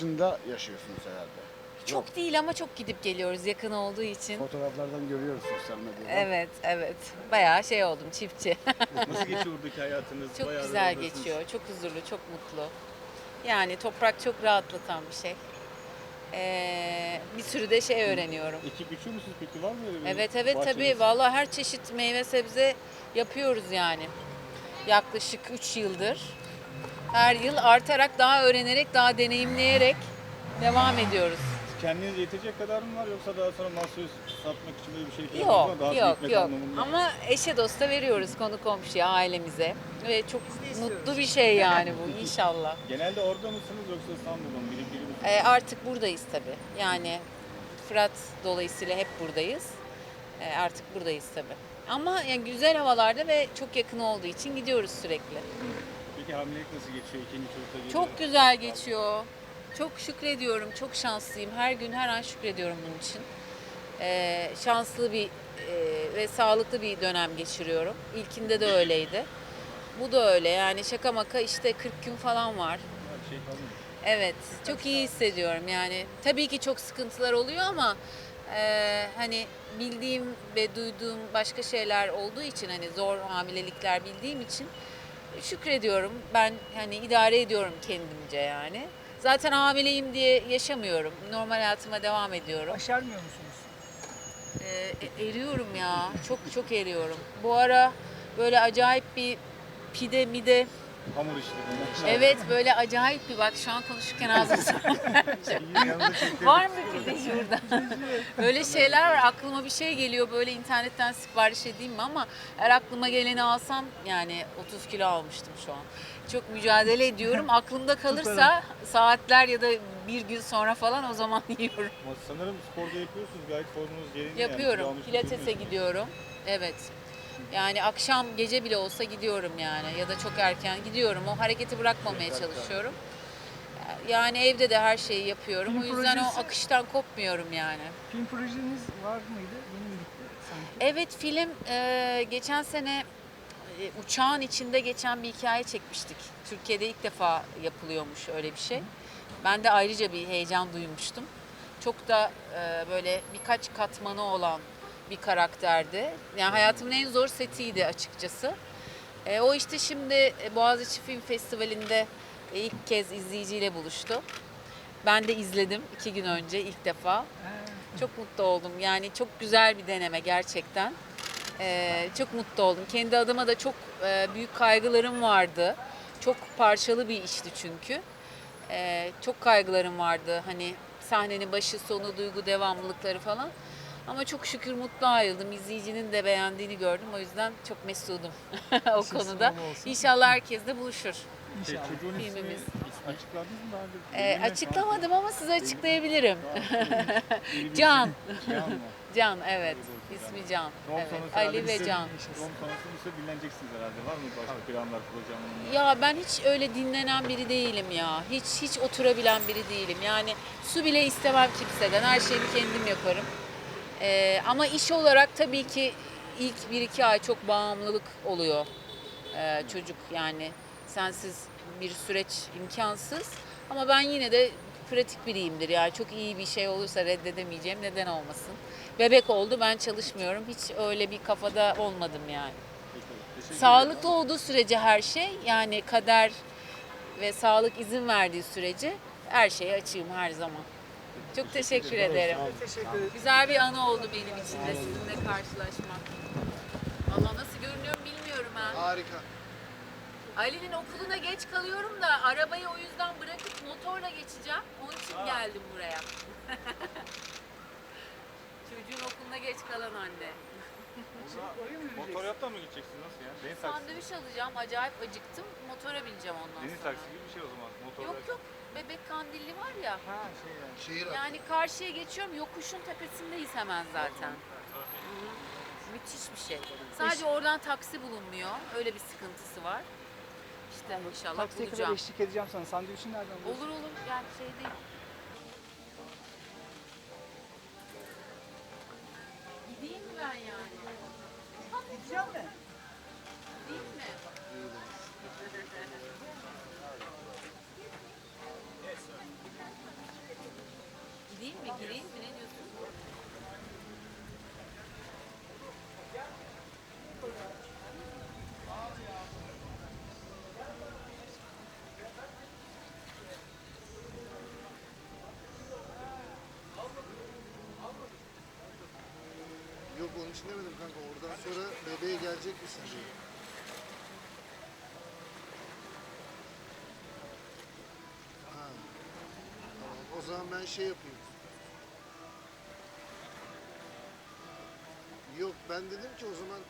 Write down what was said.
dışında yaşıyorsunuz herhalde. Çok değil ama çok gidip geliyoruz yakın olduğu için. Fotoğraflardan görüyoruz sosyal medyada. Evet, evet. Bayağı şey oldum, çiftçi. Nasıl geçiyor buradaki hayatınız? çok Bayağı güzel geçiyor, çok huzurlu, çok mutlu. Yani toprak çok rahatlatan bir şey. Ee, bir sürü de şey öğreniyorum. Ekip biçiyor musunuz peki? Var mı öyle bir Evet evet bahçeniz? tabii vallahi her çeşit meyve sebze yapıyoruz yani. Yaklaşık 3 yıldır. Her yıl artarak daha öğrenerek, daha deneyimleyerek devam ediyoruz. Kendinize yetecek kadar mı var yoksa daha sonra mahsul satmak için böyle bir şey yapıyorsunuz Yok, daha yok, büyütmek yok. anlamında? Ama eşe dosta veriyoruz konu komşuya, ailemize. Ve çok mutlu bir şey yani bu inşallah. Genelde orada mısınız yoksa İstanbul'da mı? Biri biri misiniz? Ee, artık buradayız tabii. Yani Fırat dolayısıyla hep buradayız. Ee, artık buradayız tabii. Ama yani güzel havalarda ve çok yakın olduğu için gidiyoruz sürekli. Peki hamilelik nasıl geçiyor? İkinci çocukta geliyor. Çok güzel geçiyor. Çok şükrediyorum, çok şanslıyım. Her gün, her an şükrediyorum bunun için. Ee, şanslı bir e, ve sağlıklı bir dönem geçiriyorum. İlkinde de öyleydi. Bu da öyle yani şaka maka işte 40 gün falan var. Şey. Evet, çok iyi hissediyorum yani. Tabii ki çok sıkıntılar oluyor ama e, hani bildiğim ve duyduğum başka şeyler olduğu için hani zor hamilelikler bildiğim için şükrediyorum. Ben hani idare ediyorum kendimce yani. Zaten hamileyim diye yaşamıyorum. Normal hayatıma devam ediyorum. Başarmıyor musunuz? Ee, e- eriyorum ya. Çok çok eriyorum. Bu ara böyle acayip bir pide mide Hamur işleri. Evet böyle acayip bir bak şu an konuşurken ağzım. Var mı pide şurada? böyle şeyler var. Aklıma bir şey geliyor. Böyle internetten sipariş edeyim mi ama her aklıma geleni alsam yani 30 kilo almıştım şu an. Çok mücadele ediyorum. Aklımda kalırsa saatler ya da bir gün sonra falan o zaman yiyorum. Ama sanırım sporda yapıyorsunuz. Gayet formunuz yerinde. yani. Yapıyorum. almış Pilatese gidiyorum. Evet. Yani akşam gece bile olsa gidiyorum yani ya da çok erken gidiyorum. O hareketi bırakmamaya çalışıyorum. Yani evde de her şeyi yapıyorum. Film o yüzden projesi- o akıştan kopmuyorum yani. Film projeniz var mıydı? Yeni mi bitti sanki? Evet film e, geçen sene e, uçağın içinde geçen bir hikaye çekmiştik. Türkiye'de ilk defa yapılıyormuş öyle bir şey. Ben de ayrıca bir heyecan duymuştum. Çok da e, böyle birkaç katmanı olan bir karakterdi. Yani hayatımın en zor setiydi açıkçası. E, o işte şimdi e, Boğaziçi Film Festivali'nde e, ilk kez izleyiciyle buluştu. Ben de izledim iki gün önce ilk defa. Çok mutlu oldum. Yani çok güzel bir deneme gerçekten. Ee, çok mutlu oldum. Kendi adıma da çok e, büyük kaygılarım vardı. Çok parçalı bir işti çünkü. Ee, çok kaygılarım vardı. Hani sahnenin başı sonu duygu devamlılıkları falan. Ama çok şükür mutlu ayrıldım. İzleyicinin de beğendiğini gördüm. O yüzden çok mesudum o Sesi konuda. olsun. İnşallah herkes de buluşur. Şey, İnşallah. çocuğun ismi Filmimiz. açıkladınız mı daha önce? Ee, Bilmiyorum. açıklamadım ama size açıklayabilirim. Can. Can mı? Can evet. İsmi Can. Doğum Evet. sonrası Ali ve Can. Doğum sonrası bir süre dinleneceksiniz herhalde. Var mı başka planlar, projeler? Ya ben hiç öyle dinlenen biri değilim ya. Hiç hiç oturabilen biri değilim. Yani su bile istemem kimseden. Her şeyi kendim yaparım. Ee, ama iş olarak tabii ki ilk bir iki ay çok bağımlılık oluyor ee, çocuk yani sensiz bir süreç imkansız. Ama ben yine de pratik biriyimdir yani çok iyi bir şey olursa reddedemeyeceğim neden olmasın. Bebek oldu ben çalışmıyorum hiç öyle bir kafada olmadım yani. Peki, Sağlıklı olduğu sürece her şey yani kader ve sağlık izin verdiği sürece her şeye açığım her zaman. Çok teşekkür ederim. Teşekkür ederim. Güzel bir anı oldu benim için de sizinle karşılaşmak. Valla nasıl görünüyorum bilmiyorum ha. Harika. Ali'nin okuluna geç kalıyorum da arabayı o yüzden bırakıp motorla geçeceğim. Onun için geldim buraya. Çocuğun okuluna geç kalan anne. Motoryattan mı gideceksin? Nasıl ya? Deniz taksi. Sandviç alacağım. Acayip acıktım. Motora bineceğim ondan Deniz sonra. taksi gibi bir şey o zaman. Motor Yok yok. Bebek kandilli var ya. Ha şey yani. Şehir Yani karşıya geçiyorum. Yokuşun tepesindeyiz hemen zaten. Müthiş bir şey. Sadece oradan taksi bulunmuyor. Öyle bir sıkıntısı var. İşte inşallah Taksiye kadar bulacağım. eşlik edeceğim sana. Sandviçi nereden buluyorsun? Olur olur. Yani şey değil. Gideyim mi ben yani? Gideceğim mi? Değil? Gideyim mi? Gireyim mi? Ne diyorsun? Demedim kanka. Oradan sonra bebeğe gelecek misin diye. Ha. Tamam. O zaman ben şey yapayım. Yok ben dedim ki o zaman